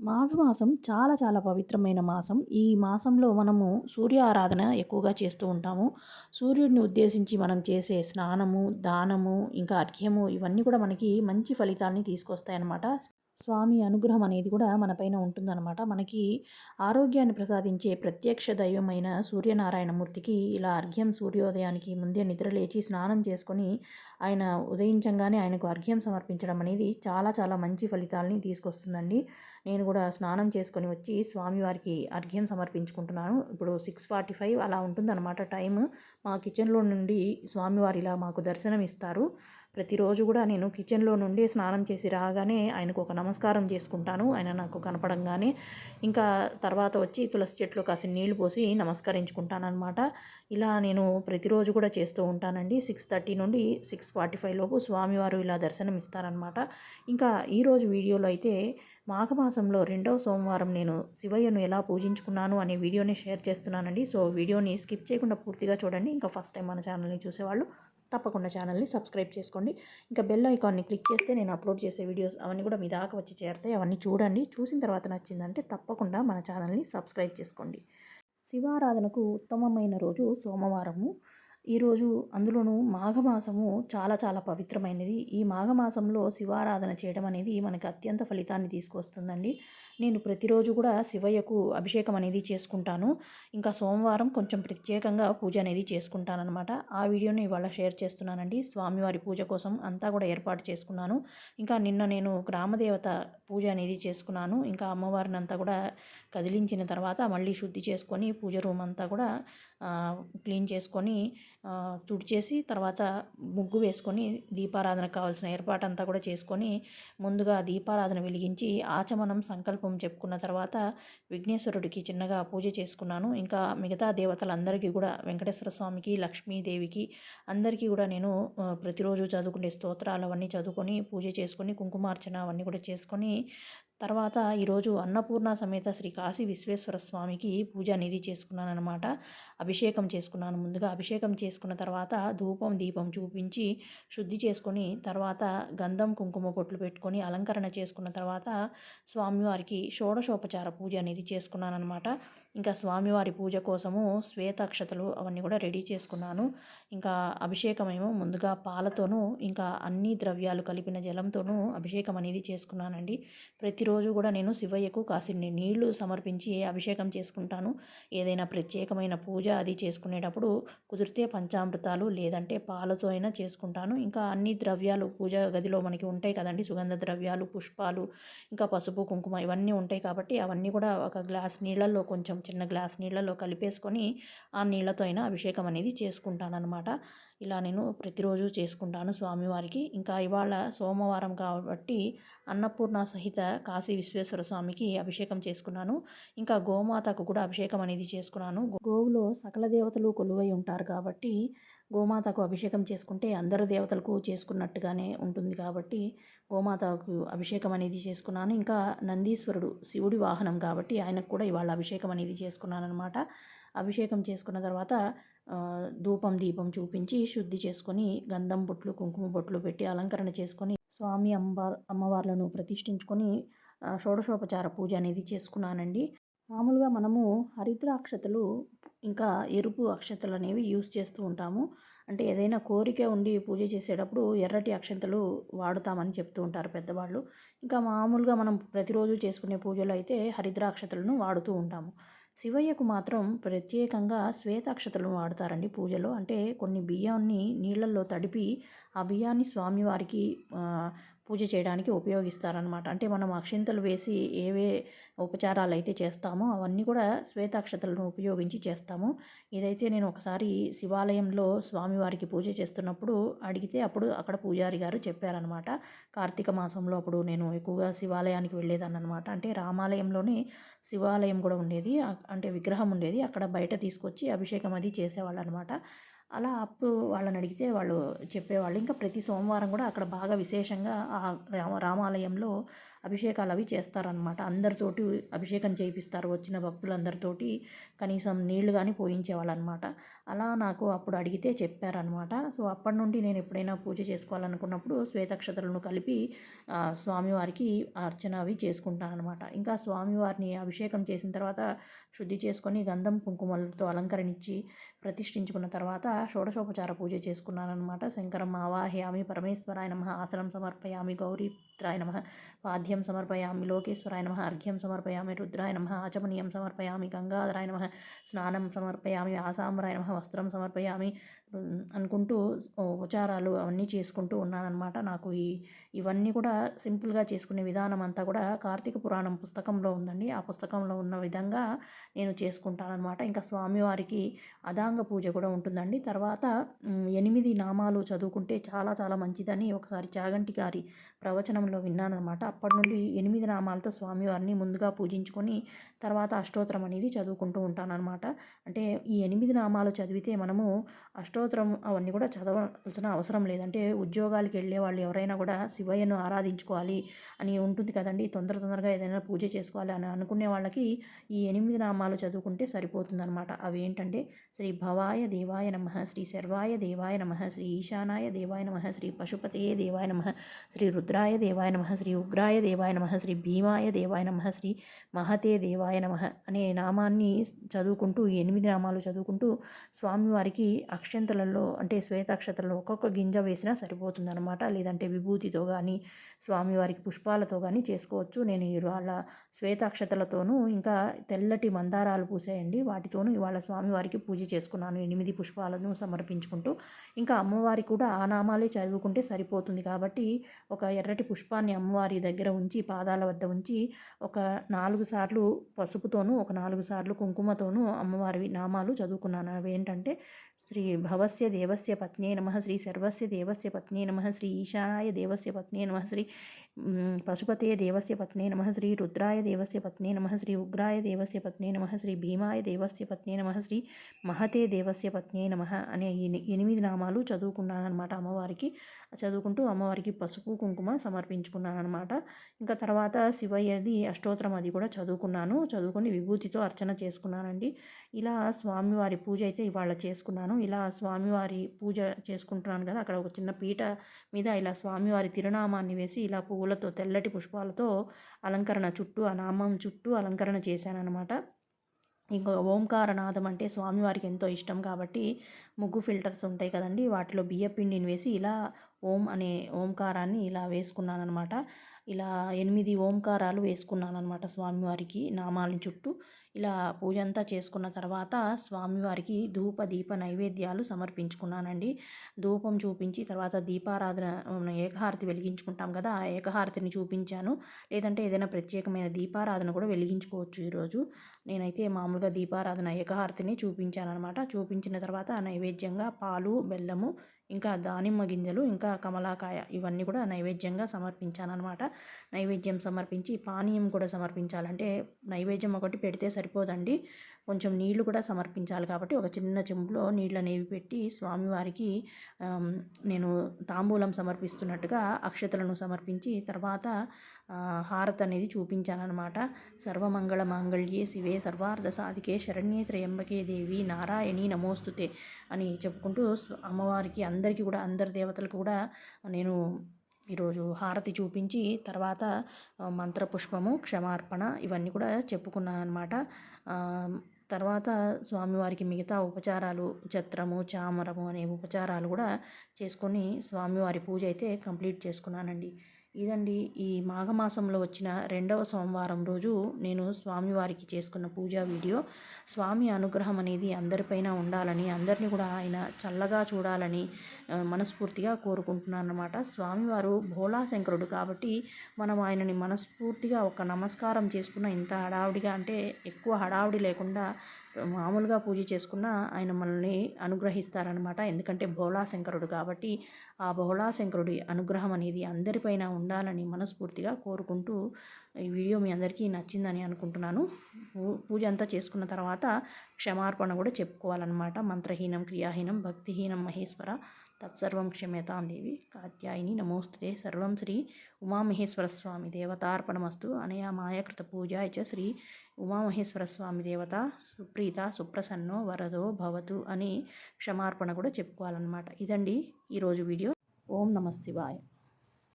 మాఘ మాసం చాలా చాలా పవిత్రమైన మాసం. ఈ మాసంలో మనము సూర్య ఆరాధన ఎక్కువగా చేస్తూ ఉంటాము. సూర్యుడిని ఉద్దేశించి మనం చేసే స్నానము, దానము, ఇంకా అర్ఘ్యము ఇవన్నీ కూడా మనకి మంచి ఫలితాల్ని తీసుకొస్తాయన్నమాట. స్వామి అనుగ్రహం అనేది కూడా మనపైన ఉంటుందన్నమాట. మనకి ఆరోగ్యాన్ని ప్రసాదించే ప్రత్యక్ష దైవమైన సూర్యనారాయణమూర్తికి ఇలా అర్ఘ్యం సూర్యోదయానికి ముందే నిద్రలేచి స్నానం చేసుకొని ఆయన ఉదయించంగానే ఆయనకు అర్ఘ్యం సమర్పించడం అనేది చాలా చాలా మంచి ఫలితాల్ని తీసుకొస్తుందండి. నేను కూడా స్నానం చేసుకొని వచ్చి స్వామివారికి అర్ఘ్యం సమర్పించుకుంటున్నాను. ఇప్పుడు సిక్స్ ఫార్టీ ఫైవ్ అలా ఉంటుందన్నమాట టైం మా కిచెన్‌లో నుండి స్వామివారు ఇలా మాకు దర్శనం ఇస్తారు. ప్రతిరోజు కూడా నేను కిచెన్‌లో నుండి స్నానం చేసి రాగానే ఆయనకు ఒక నమస్కారం చేసుకుంటాను. ఆయన నాకు కనపడంగానే. ఇంకా తర్వాత వచ్చి తులసి చెట్లు కాసి నీళ్ళు పోసి నమస్కరించుకుంటాననమాట. ఇలా నేను ప్రతిరోజు కూడా చేస్తూ ఉంటానండి. సిక్స్ థర్టీ నుండి సిక్స్ ఫార్టీ ఫైవ్ లోపు స్వామివారు ఇలా దర్శనం ఇస్తారనమాట. ఇంకా ఈరోజు వీడియోలో అయితే మాఘమాసంలో రెండవ సోమవారం నేను శివయ్యను ఎలా పూజించుకున్నాను అనే వీడియోని షేర్ చేస్తున్నానండి. సో వీడియోని స్కిప్ చేయకుండా పూర్తిగా చూడండి. ఇంకా ఫస్ట్ టైం మన ఛానల్‌ని చూసేవాళ్ళు తప్పకుండా ఛానల్‌ని సబ్స్క్రైబ్ చేసుకోండి. ఇంకా బెల్ ఐకాన్‌ని క్లిక్ చేస్తే నేను అప్లోడ్ చేసే వీడియోస్ అవన్నీ కూడా మీ దాకా వచ్చి చేరతాయి. అవన్నీ చూడండి. చూసిన తర్వాత నచ్చిందంటే తప్పకుండా మన ఛానల్‌ని సబ్స్క్రైబ్ చేసుకోండి. శివారాధనకు ఉత్తమమైన రోజు సోమవారము. ఈరోజు అందులోనూ మాఘమాసము చాలా చాలా పవిత్రమైనది. ఈ మాఘమాసంలో శివారాధన చేయడం అనేది మనకి అత్యంత ఫలితాన్ని తీసుకొస్తుందండి. నేను ప్రతిరోజు కూడా శివయ్యకు అభిషేకం అనేది చేసుకుంటాను. ఇంకా సోమవారం కొంచెం ప్రత్యేకంగా పూజ అనేది చేసుకుంటాననమాట. ఆ వీడియోని ఇవాళ షేర్ చేస్తున్నానండి. స్వామివారి పూజ కోసం అంతా కూడా ఏర్పాటు చేసుకున్నాను. ఇంకా నిన్న నేను గ్రామదేవత పూజ అనేది చేసుకున్నాను. ఇంకా అమ్మవారిని అంతా కూడా కదిలించిన తర్వాత మళ్ళీ శుద్ధి చేసుకొని పూజ రూమ్ అంతా కూడా క్లీన్ చేసుకొని తుడిచేసి తర్వాత ముగ్గు వేసుకొని దీపారాధనకు కావాల్సిన ఏర్పాటు అంతా కూడా చేసుకొని ముందుగా దీపారాధన వెలిగించి ఆచమనం సంకల్పం చెప్పుకున్న తర్వాత విఘ్నేశ్వరుడికి చిన్నగా పూజ చేసుకున్నాను. ఇంకా మిగతా దేవతలందరికీ కూడా వెంకటేశ్వర స్వామికి, లక్ష్మీదేవికి అందరికీ కూడా నేను ప్రతిరోజు చదువుకునే స్తోత్రాలు అవన్నీ చదువుకొని పూజ చేసుకొని కుంకుమార్చన అవన్నీ కూడా చేసుకొని తర్వాత ఈరోజు అన్నపూర్ణ సమేత శ్రీ కాశీ విశ్వేశ్వర స్వామికి పూజ అనేది చేసుకున్నాను అనమాట. అభిషేకం చేసుకున్నాను. ముందుగా అభిషేకం చేసుకున్న తర్వాత ధూపం దీపం చూపించి శుద్ధి చేసుకొని తర్వాత గంధం కుంకుమ పొట్లు పెట్టుకొని అలంకరణ చేసుకున్న తర్వాత స్వామివారికి షోడశోపచార పూజ అనేది చేసుకున్నాను అనమాట. ఇంకా స్వామివారి పూజ కోసము శ్వేతాక్షతలు అవన్నీ కూడా రెడీ చేసుకున్నాను. ఇంకా అభిషేకమేమో ముందుగా పాలతోనూ ఇంకా అన్ని ద్రవ్యాలు కలిపిన జలంతోనూ అభిషేకం అనేది చేసుకున్నానండి. ప్రతిరోజు కూడా నేను శివయ్యకు కాసిన్ని నీళ్ళు సమర్పించి అభిషేకం చేసుకుంటాను. ఏదైనా ప్రత్యేకమైన పూజ అది చేసుకునేటప్పుడు కుదిరితే పంచామృతాలు లేదంటే పాలతో అయినా చేసుకుంటాను. ఇంకా అన్ని ద్రవ్యాలు పూజ గదిలో మనకి ఉంటాయి కదండీ! సుగంధ ద్రవ్యాలు, పుష్పాలు, ఇంకా పసుపు, కుంకుమ ఇవన్నీ ఉంటాయి కాబట్టి అవన్నీ కూడా ఒక గ్లాస్ నీళ్ళల్లో కొంచెం చిన్న గ్లాస్ నీళ్ళలో కలిపేసుకొని ఆ నీళ్ళతో అయినా అభిషేకం అనేది చేసుకుంటాననమాట. ఇలా నేను ప్రతిరోజు చేసుకుంటాను స్వామివారికి. ఇంకా ఇవాళ సోమవారం కాబట్టి అన్నపూర్ణ సహిత కాశీ విశ్వేశ్వర స్వామికి అభిషేకం చేసుకున్నాను. ఇంకా గోమాతకు కూడా అభిషేకం అనేది చేసుకున్నాను. గోవులో సకల దేవతలు కొలువై ఉంటారు కాబట్టి గోమాతకు అభిషేకం చేసుకుంటే అందరు దేవతలకు చేసుకున్నట్టుగానే ఉంటుంది కాబట్టి గోమాతకు అభిషేకం అనేది చేసుకున్నాను. ఇంకా నందీశ్వరుడు శివుడి వాహనం కాబట్టి ఆయనకు కూడా ఇవాళ అభిషేకం అనేది చేసుకున్నాననమాట. అభిషేకం చేసుకున్న తర్వాత ధూపం దీపం చూపించి శుద్ధి చేసుకొని గంధం బొట్లు కుంకుమ బొట్లు పెట్టి అలంకరణ చేసుకొని స్వామి అమ్మవార్ అమ్మవార్లను ప్రతిష్ఠించుకొని షోడశోపచార పూజ అనేది చేసుకున్నానండి. మామూలుగా మనము హరిద్రాక్షతలు ఇంకా ఎరుపు అక్షతలు అనేవి యూస్ చేస్తూ ఉంటాము. అంటే ఏదైనా కోరిక ఉండి పూజ చేసేటప్పుడు ఎర్రటి అక్షంతలు వాడుతామని చెప్తూ ఉంటారు పెద్దవాళ్ళు. ఇంకా మామూలుగా మనం ప్రతిరోజు చేసుకునే పూజలు అయితే హరిద్రాక్షతలను వాడుతూ ఉంటాము. శివయ్యకు మాత్రం ప్రత్యేకంగా శ్వేతాక్షతలను వాడతారండి పూజలో. అంటే కొన్ని బియ్యాన్ని నీళ్ళల్లో తడిపి ఆ బియ్యాన్ని స్వామివారికి పూజ చేయడానికి ఉపయోగిస్తారనమాట. అంటే మనం అక్షింతలు వేసి ఏవే ఉపచారాలు అయితే చేస్తామో అవన్నీ కూడా శ్వేతాక్షతలను ఉపయోగించి చేస్తాము. ఇదైతే నేను ఒకసారి శివాలయంలో స్వామివారికి పూజ చేస్తున్నప్పుడు అడిగితే అప్పుడు అక్కడ పూజారి గారు చెప్పారనమాట. కార్తీక మాసంలో అప్పుడు నేను ఎక్కువగా శివాలయానికి వెళ్ళేదాన్ననమాట. అంటే రామాలయంలోనే శివాలయం కూడా ఉండేది. అంటే విగ్రహం ఉండేది. అక్కడ బయట తీసుకొచ్చి అభిషేకం అది చేసేవాళ్ళు అనమాట అలా అప్పుడు వాళ్ళని అడిగితే వాళ్ళు చెప్పేవాళ్ళు. ఇంకా ప్రతి సోమవారం కూడా అక్కడ బాగా విశేషంగా ఆ రామ రామాలయంలో అభిషేకాలు అవి చేస్తారనమాట అందరితోటి అభిషేకం చేయిస్తారు వచ్చిన భక్తులందరితోటి కనీసం నీళ్ళు కానీ పోయించేవాళ్ళు అనమాట అలా నాకు అప్పుడు అడిగితే చెప్పారనమాట సో అప్పటి నుండి నేను ఎప్పుడైనా పూజ చేసుకోవాలనుకున్నప్పుడు శ్వేతక్షతలను కలిపి స్వామివారికి అర్చన అవి చేసుకుంటానమాట ఇంకా స్వామివారిని అభిషేకం చేసిన తర్వాత శుద్ధి చేసుకొని గంధం కుంకుమలతో అలంకరించి ప్రతిష్ఠించుకున్న తర్వాత షోడశోపచార పూజ చేసుకున్నానమాట అనమాట శంకరం ఆవాహయామి పరమేశ్వరాయ నమ ఆసనం సమర్పయామి గౌరీపుత్రాయ నమ పాద్యం సమర్పయామి లోకేశ్వరాయ నమ అర్ఘ్యం సమర్పయామి రుద్రాయ నమ ఆచమనీయం సమర్పయామి గంగాధరాయ నమ స్నానం సమర్పయామి ఆసాంబరాయ నమ వస్త్రం సమర్పయామి అనుకుంటూ ఉపచారాలు అవన్నీ చేసుకుంటూ ఉన్నానన్నమాట నాకు ఈ ఇవన్నీ కూడా సింపుల్గా చేసుకునే విధానం అంతా కూడా కార్తీక పురాణం పుస్తకంలో ఉందండి. ఆ పుస్తకంలో ఉన్న విధంగా నేను చేసుకుంటానన్నమాట. ఇంకా స్వామివారికి అదాంగ పూజ కూడా ఉంటుందండి. తర్వాత ఎనిమిది నామాలు చదువుకుంటే చాలా చాలా మంచిదని ఒకసారి చాగంటి గారి ప్రవచనం విన్నాను విన్నానమాట అప్పటి నుండి ఎనిమిది నామాలతో స్వామివారిని ముందుగా పూజించుకొని తర్వాత అష్టోత్తరం అనేది చదువుకుంటూ ఉంటానన్నమాట. అంటే ఈ ఎనిమిది నామాలు చదివితే మనము అష్టోత్తరం అవన్నీ కూడా చదవాల్సిన అవసరం లేదంటే ఉద్యోగాలకు వెళ్ళే వాళ్ళు ఎవరైనా కూడా శివయ్యను ఆరాధించుకోవాలి అని ఉంటుంది కదండి. తొందర తొందరగా ఏదైనా పూజ చేసుకోవాలి అని అనుకునే వాళ్ళకి ఈ ఎనిమిది నామాలు చదువుకుంటే సరిపోతుందన్నమాట. అవి ఏంటంటే శ్రీ భవాయ దేవాయ నమ శ్రీ శర్వాయ దేవాయ నమ శ్రీ ఈశానాయ దేవాయ నమ శ్రీ పశుపతయే దేవాయ నమ శ్రీ రుద్రాయ దేవాయ నమ శ్రీ ఉగ్రాయ దేవాయ నమ శ్రీ భీమాయ దేవాయ నమ శ్రీ మహతే దేవాయ నమ అనే నామాన్ని చదువుకుంటూ ఎనిమిది నామాలు చదువుకుంటూ స్వామివారికి అక్షంతలలో అంటే శ్వేతాక్షతలలో ఒక్కొక్క గింజ వేసినా సరిపోతుందన్నమాట. లేదంటే విభూతితో కానీ స్వామివారికి పుష్పాలతో కానీ చేసుకోవచ్చు. నేను ఇవాళ శ్వేతాక్షతలతోనూ ఇంకా తెల్లటి మందారాలు పూసాయండి. వాటితోనూ ఇవాళ స్వామివారికి పూజ చేసుకున్నాను. ఎనిమిది పుష్పాలను సమర్పించుకుంటూ. ఇంకా అమ్మవారి కూడా ఆ నామాలే చదువుకుంటే సరిపోతుంది కాబట్టి ఒక ఎర్రటి పుష్పాన్ని అమ్మవారి దగ్గర ఉంచి పాదాల వద్ద ఉంచి ఒక నాలుగు సార్లు పసుపుతోనూ ఒక నాలుగు సార్లు కుంకుమతోనూ అమ్మవారి నామాలు చదువుకున్నాను. అవి ఏంటంటే శ్రీ భవస్య దేవస్య పత్నే నమ శ్రీ సర్వస్య దేవస్య పత్నే నమ శ్రీ ఈశానాయ దేవస్య పత్నే నమ శ్రీ పశుపతే దేవస్య పత్నే నమ. శ్రీ రుద్రాయ దేవస్య పత్నే నమ. శ్రీ ఉగ్రాయ దేవస్య పత్నే నమ. శ్రీ భీమాయ దేవస్య పత్నే నమ. శ్రీ మహతే దేవస్య పత్నే నమ అనే ఎనిమిది నామాలు చదువుకున్నానమాట అమ్మవారికి. చదువుకుంటూ అమ్మవారికి పసుపు కుంకుమ సమర్పించుకున్నాను అనమాట ఇంకా తర్వాత శివయ్యది అష్టోత్తరం అది కూడా చదువుకున్నాను. చదువుకొని విభూతితో అర్చన చేసుకున్నానండి. ఇలా స్వామివారి పూజ అయితే ఇవాళ చేసుకున్నాను. ఇలా స్వామివారి పూజ చేసుకుంటున్నాను కదా అక్కడ ఒక చిన్న పీట మీద ఇలా స్వామివారి తిరునామాన్ని వేసి ఇలా పువ్వులతో తెల్లటి పుష్పాలతో అలంకరణ చుట్టూ ఆ నామం చుట్టూ అలంకరణ చేశానన్నమాట. ఇంకా ఓంకారనాథం అంటే స్వామివారికి ఎంతో ఇష్టం కాబట్టి ముగ్గు ఫిల్టర్స్ ఉంటాయి కదండి వాటిలో బియ్య పిండిని వేసి ఇలా ఓం అనే ఓంకారాన్ని ఇలా వేసుకున్నాను అనమాట ఇలా ఎనిమిది ఓంకారాలు వేసుకున్నాను అనమాట స్వామివారికి నామాలని చుట్టూ. ఇలా పూజ అంతా చేసుకున్న తర్వాత స్వామివారికి ధూప దీప నైవేద్యాలు సమర్పించుకున్నానండి. ధూపం చూపించి తర్వాత దీపారాధన ఏకహారతి వెలిగించుకుంటాం కదా ఆ ఏకహారతిని చూపించాను. లేదంటే ఏదైనా ప్రత్యేకమైన దీపారాధన కూడా వెలిగించుకోవచ్చు ఈరోజు. నేనైతే మామూలుగా దీపారాధన ఏకహారతిని చూపించాను అనమాట చూపించిన తర్వాత నైవేద్యంగా పాలు బెల్లము ఇంకా దానిమ్మ గింజలు ఇంకా కమలాకాయ ఇవన్నీ కూడా నైవేద్యంగా సమర్పించాను అనమాట నైవేద్యం సమర్పించి పానీయం కూడా సమర్పించాలంటే నైవేద్యం ఒకటి పెడితే సరిపోదండి. కొంచెం నీళ్ళు కూడా సమర్పించాలి కాబట్టి ఒక చిన్న చెంబులో నీళ్ళు అనేవి పెట్టి స్వామివారికి నేను తాంబూలం సమర్పిస్తున్నట్టుగా అక్షతలను సమర్పించి తర్వాత హారతి అనేది చూపించానమాట సర్వమంగళ మాంగళ్యే శివే సర్వార్థ సాధికే శరణ్యే త్రయంబకే దేవి నారాయణి నమోస్తుతే అని చెప్పుకుంటూ అమ్మవారికి అందరికీ కూడా అందరి దేవతలకు కూడా నేను ఈరోజు హారతి చూపించి తర్వాత మంత్రపుష్పము క్షమార్పణ ఇవన్నీ కూడా చెప్పుకున్నాను అనమాట తర్వాత స్వామివారికి మిగతా ఉపచారాలు ఛత్రము చామరము అనే ఉపచారాలు కూడా చేసుకొని స్వామివారి పూజ అయితే కంప్లీట్ చేసుకున్నానండి. ఇదండి ఈ మాఘమాసంలో వచ్చిన రెండవ సోమవారం రోజు నేను స్వామివారికి చేసుకున్న పూజా వీడియో. స్వామి అనుగ్రహం అనేది అందరిపైన ఉండాలని అందరినీ కూడా ఆయన చల్లగా చూడాలని మనస్ఫూర్తిగా కోరుకుంటున్నాను అనమాట స్వామివారు భోళాశంకరుడు కాబట్టి మనం ఆయనని మనస్ఫూర్తిగా ఒక నమస్కారం చేసుకున్న ఇంత హడావుడిగా అంటే ఎక్కువ హడావుడి లేకుండా మామూలుగా పూజ చేసుకున్న ఆయన మనల్ని అనుగ్రహిస్తారనమాట ఎందుకంటే భోళాశంకరుడు కాబట్టి ఆ భోళాశంకరుడి అనుగ్రహం అనేది అందరిపైన ఉండాలని మనస్ఫూర్తిగా కోరుకుంటూ ఈ వీడియో మీ అందరికీ నచ్చిందని అనుకుంటున్నాను. పూ- పూజ అంతా చేసుకున్న తర్వాత క్షమార్పణ కూడా చెప్పుకోవాలన్నమాట. మంత్రహీనం క్రియాహీనం భక్తిహీనం మహేశ్వర తత్సర్వం క్షమ్యతాం దేవి కాత్యాయిని నమోస్తుతే సర్వం శ్రీ ఉమామహేశ్వర స్వామి దేవతార్పణమస్తు. అనయా మాయకృత పూజాయ చ శ్రీ ఉమామహేశ్వర స్వామి దేవత సుప్రీత సుప్రసన్నో వరదో భవతు అని క్షమార్పణ కూడా చెప్పుకోవాలన్నమాట. ఇదండి ఈరోజు వీడియో. ఓం నమస్తే శివాయ.